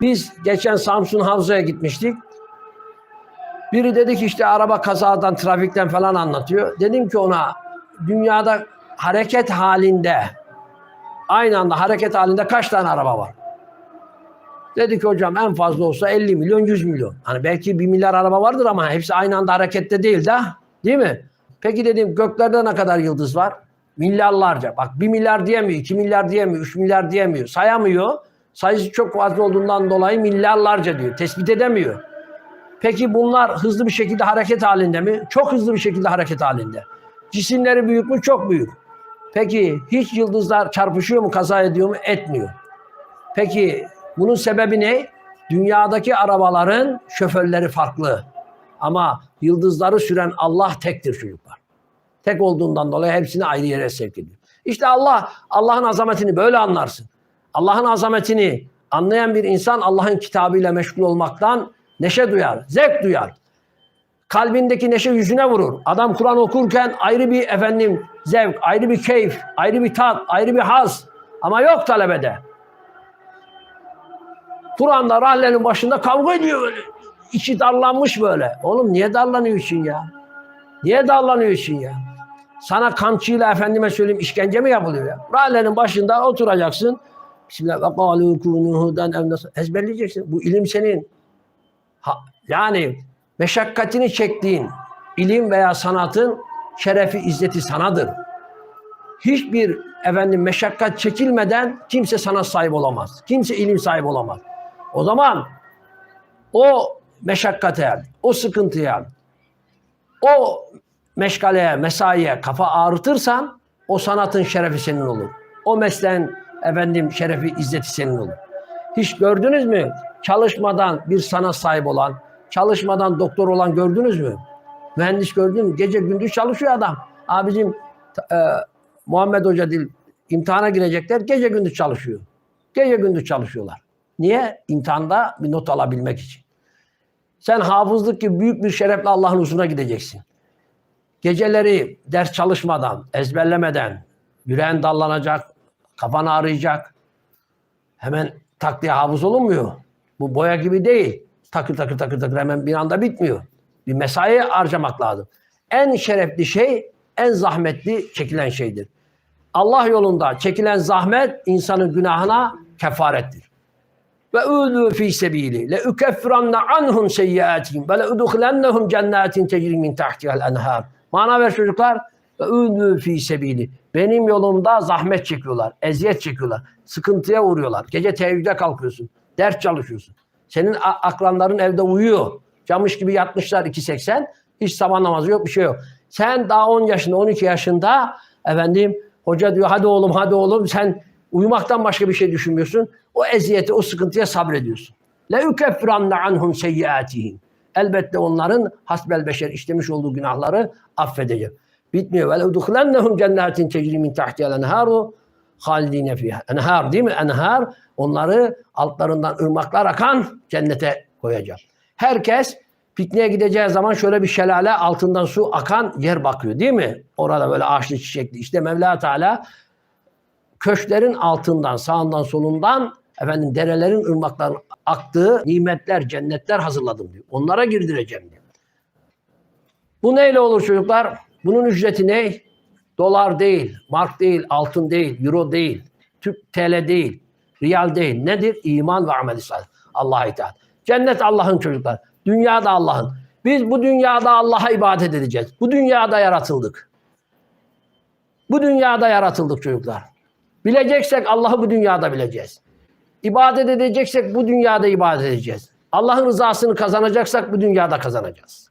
Biz geçen Samsun Havza'ya gitmiştik. Biri dedi ki işte araba kazadan, trafikten falan anlatıyor. Dedim ki ona dünyada hareket halinde aynı anda hareket halinde kaç tane araba var? Dedi ki hocam en fazla olsa 50 milyon, 100 milyon. Hani belki 1 milyar araba vardır ama hepsi aynı anda harekette değil de. Değil mi? Peki dedim göklerde ne kadar yıldız var? Milyarlarca. Bak 1 milyar diyemiyor, 2 milyar diyemiyor, 3 milyar diyemiyor. Sayamıyor. Sayısı çok fazla olduğundan dolayı milyarlarca diyor. Tespit edemiyor. Peki bunlar hızlı bir şekilde hareket halinde mi? Çok hızlı bir şekilde hareket halinde. Cisimleri büyük mü? Çok büyük. Peki hiç yıldızlar çarpışıyor mu, kaza ediyor mu? Etmiyor. Peki bunun sebebi ne? Dünyadaki arabaların şoförleri farklı. Ama yıldızları süren Allah tektir çocuklar. Tek olduğundan dolayı hepsini ayrı yere sevk ediyor. İşte Allah, Allah'ın azametini böyle anlarsın. Allah'ın azametini anlayan bir insan Allah'ın kitabıyla meşgul olmaktan neşe duyar, zevk duyar. Kalbindeki neşe yüzüne vurur. Adam Kur'an okurken ayrı bir efendim zevk, ayrı bir keyif, ayrı bir tat, ayrı bir haz. Ama yok talebede. Kur'an'da rahlenin başında kavga ediyor böyle. İçi darlanmış böyle. Oğlum niye darlanıyor ya? Niye darlanıyor ya? Sana kamçıyla efendime söyleyeyim işkence mi yapılıyor ya? Rahlenin başında oturacaksın. Bismillah ve kâlû kûnû nasıl- ezberleyeceksin. Bu ilim senin. Ha, yani meşakkatini çektiğin ilim veya sanatın şerefi, izzeti sanadır. Hiçbir efendim meşakkat çekilmeden kimse sanat sahibi olamaz. Kimse ilim sahibi olamaz. O zaman o meşakkate, o sıkıntıya, o meşgaleye, mesaiye kafa ağrıtırsan o sanatın şerefi senin olur. O mesleğin efendim şerefi, izzeti senin olur. Hiç gördünüz mü? Çalışmadan bir sanat sahibi olan, çalışmadan doktor olan gördünüz mü? Mühendis gördün mü? Gece gündüz çalışıyor adam. Abicim e, Muhammed Hoca değil, imtihana girecekler, gece gündüz çalışıyor. Gece gündüz çalışıyorlar. Niye? İmtihanda bir not alabilmek için. Sen hafızlık gibi büyük bir şerefle Allah'ın huzuruna gideceksin. Geceleri ders çalışmadan, ezberlemeden, yüreğin dallanacak, kafan ağrıyacak. Hemen tak diye hafız olunmuyor. Bu boya gibi değil. Takır takır takır takır hemen bir anda bitmiyor. Bir mesai harcamak lazım. En şerefli şey, en zahmetli çekilen şeydir. Allah yolunda çekilen zahmet insanın günahına kefarettir. Ve udu fi sebili le ukeffiranna anhum seyyiatihim ve le udkhilannahum cennetin tecri min tahtiha'l enhar. Mana ver çocuklar. Ve udu fi sebili. Benim yolumda zahmet çekiyorlar, eziyet çekiyorlar, sıkıntıya uğruyorlar. Gece teheccüde kalkıyorsun, ders çalışıyorsun. Senin akranların evde uyuyor. Camış gibi yatmışlar 2.80. Hiç sabah namazı yok, bir şey yok. Sen daha 10 yaşında, 12 yaşında efendim hoca diyor hadi oğlum hadi oğlum sen uyumaktan başka bir şey düşünmüyorsun. O eziyete, o sıkıntıya sabrediyorsun. Le ukeffiranna anhum seyyiatihim. Elbette onların hasbel beşer işlemiş olduğu günahları affedecek. Bitmiyor. Ve udkhilannahum cennetin tecri min tahtiha'l enharu halidine fiha. Enhar değil mi? Enhar onları altlarından ırmaklar akan cennete koyacak. Herkes pikniğe gideceği zaman şöyle bir şelale altından su akan yer bakıyor değil mi? Orada böyle ağaçlı çiçekli. İşte Mevla Teala köşklerin altından, sağından, solundan efendim derelerin, ırmakların aktığı nimetler, cennetler hazırladım diyor. Onlara girdireceğim diyor. Bu neyle olur çocuklar? Bunun ücreti ne? Dolar değil, mark değil, altın değil, euro değil, Türk TL değil, riyal değil. Nedir? İman ve amel salih. Allah'a itaat. Cennet Allah'ın çocuklar. Dünya da Allah'ın. Biz bu dünyada Allah'a ibadet edeceğiz. Bu dünyada yaratıldık. Bu dünyada yaratıldık çocuklar. Bileceksek Allah'ı bu dünyada bileceğiz. İbadet edeceksek bu dünyada ibadet edeceğiz. Allah'ın rızasını kazanacaksak bu dünyada kazanacağız.